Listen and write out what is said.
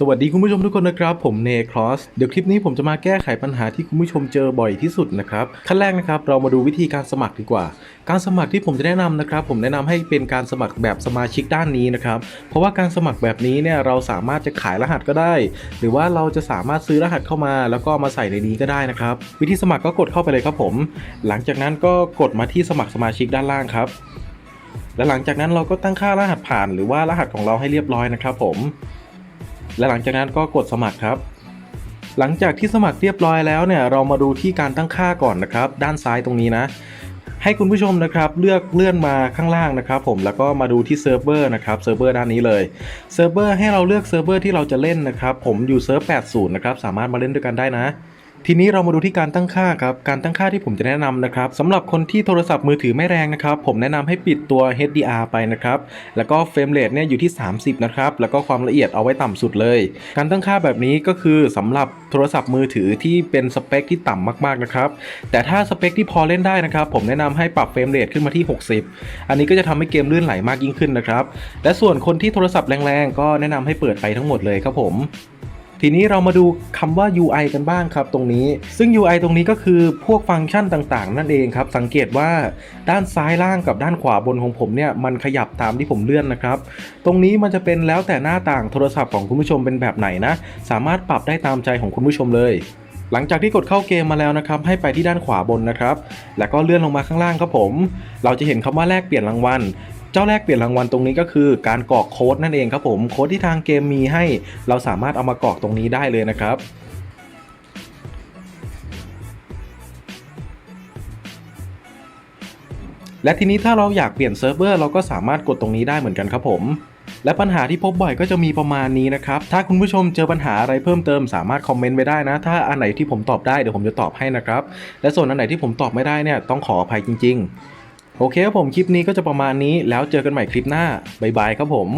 สวัสดีคุณผู้ชมทุกคนนะครับ ผมเนครอสเดี๋ยวคลิปนี้ผมจะมาแก้ไขปัญหาที่คุณผู้ชมเจอบ่อยที่สุดนะครับขั้นแรกนะครับเรามาดูวิธีการสมัครดีกว่า การสมัครที่ผมจะแนะนำนะครับ ผมแนะนำให้เป็นการสมัครแบบสมาชิกด้านนี้นะครับเพราะว่าการสมัครแบบนี้เนี่ยเราสามารถจะขายรหัสก็ได้ หรือว่าเราจะสามารถซื้อรหัสเข้ามา แล้วก็มาใส่ในนี้ก็ได้นะครับ วิธีสมัครก็กดเข้าไปเลยครับผม หลังจากนั้นก็กดมาที่สมัครสมาชิกด้านล่างครับและหลังจากนั้นเราก็ตั้งค่ารหัสผ่าน หรือว่ารหัสของเราให้เรียบร้อยนะครับผม และหลังจากนั้นก็กดสมัครครับ หลังจากที่สมัครเรียบร้อยแล้วเนี่ยเรามาดูที่การตั้งค่าก่อนนะครับ ด้านซ้ายตรงนี้นะ ให้คุณผู้ชมนะครับเลือกเลื่อนมาข้างล่างนะครับ ผมแล้วก็มาดูที่เซิร์ฟเวอร์นะครับเซิร์ฟเวอร์ด้านนี้เลยเซิร์ฟเวอร์ให้เราเลือกเซิร์ฟเวอร์ที่เราจะเล่นนะครับ ผมอยู่เซิร์ฟ80นะครับสามารถมาเล่นด้วยกันได้นะ ทีนี้เรามาดูที่การตั้งค่าครับ การตั้งค่าที่ผมจะแนะนำนะครับสำหรับคนที่โทรศัพท์มือถือไม่แรงนะครับผมแนะนำให้ปิดตัว HDR ไปนะครับแล้วก็เฟรมเรทเนี่ยอยู่ที่ 30 นะครับแล้วก็ความละเอียดเอาไว้ต่ำสุดเลย การตั้งค่าแบบนี้ก็คือสำหรับโทรศัพท์มือถือที่เป็นสเปคที่ต่ำมากๆนะครับแต่ถ้าสเปคที่พอเล่นได้นะครับผมแนะนำให้ปรับเฟรมเรทขึ้นมาที่ 60 อันนี้ก็จะทำให้เกมลื่นไหลมากยิ่งขึ้นนะครับและส่วนคนที่โทรศัพท์แรงๆก็แนะนำให้เปิดไปทั้งหมดเลยครับผม ทีนี้เรามาดูคำว่า UI กันบ้างครับตรงนี้ ซึ่ง UI ตรงนี้ก็คือพวกฟังก์ชันต่างๆ นั่นเองครับ สังเกตว่าด้านซ้ายล่างกับด้านขวาบนของผมเนี่ยมันขยับตามที่ผมเลื่อนนะครับ ตรงนี้มันจะเป็นแล้วแต่หน้าต่างโทรศัพท์ของคุณผู้ชมเป็นแบบไหนนะ สามารถปรับได้ตามใจของคุณผู้ชมเลยหลังจากที่กดเข้าเกมมาแล้วนะครับ ให้ไปที่ด้านขวาบนนะครับ แล้วก็เลื่อนลงมาข้างล่างครับผม เราจะเห็นคำว่าแลกเปลี่ยนรางวัล เจ้าแรกเปลี่ยนรางวัลตรงนี้ก็คือการกรอกโค้ดนั่นเองครับผมโค้ดที่ทางเกมมีให้ เราสามารถเอามากรอกตรงนี้ได้เลยนะครับและทีนี้ถ้าเราอยากเปลี่ยนเซิร์ฟเวอร์เราก็สามารถกดตรงนี้ได้เหมือนกันครับผม และปัญหาที่พบบ่อยก็จะมีประมาณนี้นะครับ ถ้าคุณผู้ชมเจอปัญหาอะไรเพิ่มเติมสามารถคอมเมนต์ไว้ได้นะ ถ้าอันไหนที่ผมตอบได้เดี๋ยวผมจะตอบให้นะครับ และส่วนอันไหนที่ผมตอบไม่ได้เนี่ยต้องขออภัยจริง ๆ โอเคครับผมคลิปนี้ก็จะประมาณนี้แล้วเจอกันใหม่คลิปหน้าบ๊ายบายครับผม